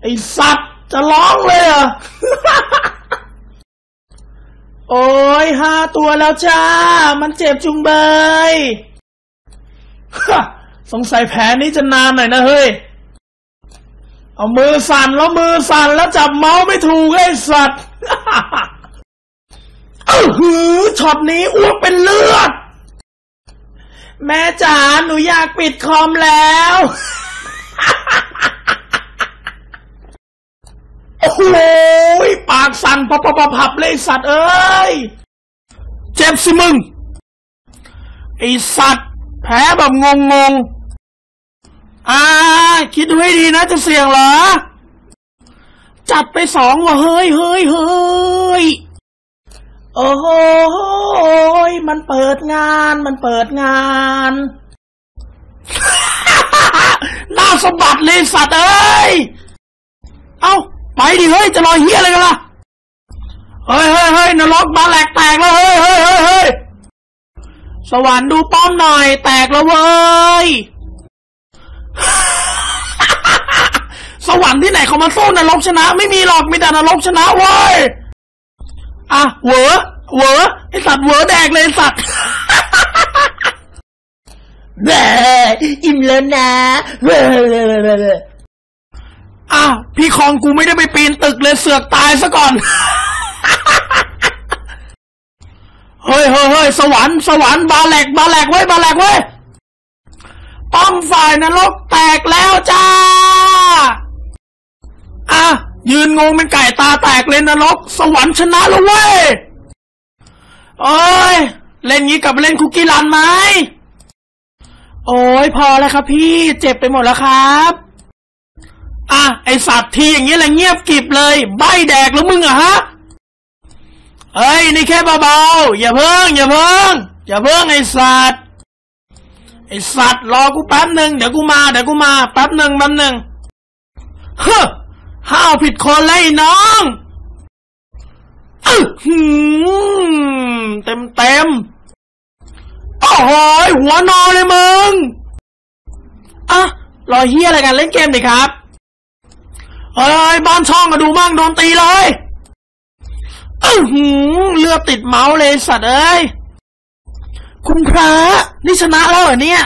ไอสัตว์จะร้องเลยเหรอะโอ้ยห้าตัวแล้วจ้า มันเจ็บจุงเบยสงสัยแผลนี้จะนานหน่อยนะเฮ้ย เอามือสั่นแล้วมือสั่นแล้วจับเมาส์ไม่ถูกไอ้สัตว์เออหือช็อตนี้อ้วกเป็นเลือด แม่จ๋าหนูอยากปิดคอมแล้ว โอ้โหปาก สั่นพับพับพับพับเลยสัตว์เอ้ย เจ็บสิมึง ไอสัตว์แพ้แบบงงงๆอ่า คิดดูให้ดีนะจะเสี่ยงเหรอ จัดไปสองว่ะเฮ้ยเฮ้ยเฮ้ยโอ้โหยมันเปิดงานมันเปิดงานหน้าสะบัดเลยสัตว์เอ้ย เอ้า ไปดิเฮ้ย จะรอเฮียอะไรกันล่ะ เฮ้ยเฮ้ยเฮ้ยนรกมาแหลกแตกแล้วเฮ้ยเฮ้ยเฮ้ยเฮ้ยสวรรค์ดูป้อมหน่อย แตกแล้วเว้ย สวรรค์ที่ไหนเขามาสู้นรกชนะ ไม่มีหรอกมีแต่นรกชนะเว้ยอะเหวอเหวอไอสัตว์เหวอแดกเลยสัตว์แบ่อิ่มแล้วนะอ้าวพี่คองกูไม่ได้ไปปีนตึกเลยเสือกตายซะก่อน เฮ้ยสวรรค์สวรรค์บาแหลกบาแหลกไว้ยบาแหลกไว้ยป้อมฝ่ายนรกแตกแล้วจ้า อะ ยืนงงเป็นไก่ตาแตกเลยนรก สวรรค์ชนะแล้วเว้ยโอ้ย เล่นงี้กลับไปเล่นคุกกี้รันไหม โอ้ยพอแล้วครับพี่เจ็บไปหมดแล้วครับอะไอสัตว์ทีอย่างเงี้ยแหละเงียบกิบเลย ใบแดกแล้วมึงอะฮะ เฮ้ยนี่แค่เบาๆอย่าเพิ่งอย่าเพิ่งอย่าเพิ่งไอสัตว์ไอสัตว์รอกูแป๊บหนึ่งเดี๋ยวกูมาเดี๋ยวกูมาแป๊บหนึ่งแป๊บหนึ่งเฮ้อห้าวผิดคนเลยน้องอือหืมเต็มเต็มๆโอ้โหหัวนอนเลยมึงอะรอเฮียอะไรกันเล่นเกมดิครับเฮ้ยบ้านช่องมาดูมั่งโดนตีเลย อ้อหือเลือดติดเมาส์เลยสัตว์เอ้ย คุณพระนี่ชนะแล้วเหรอเนี่ย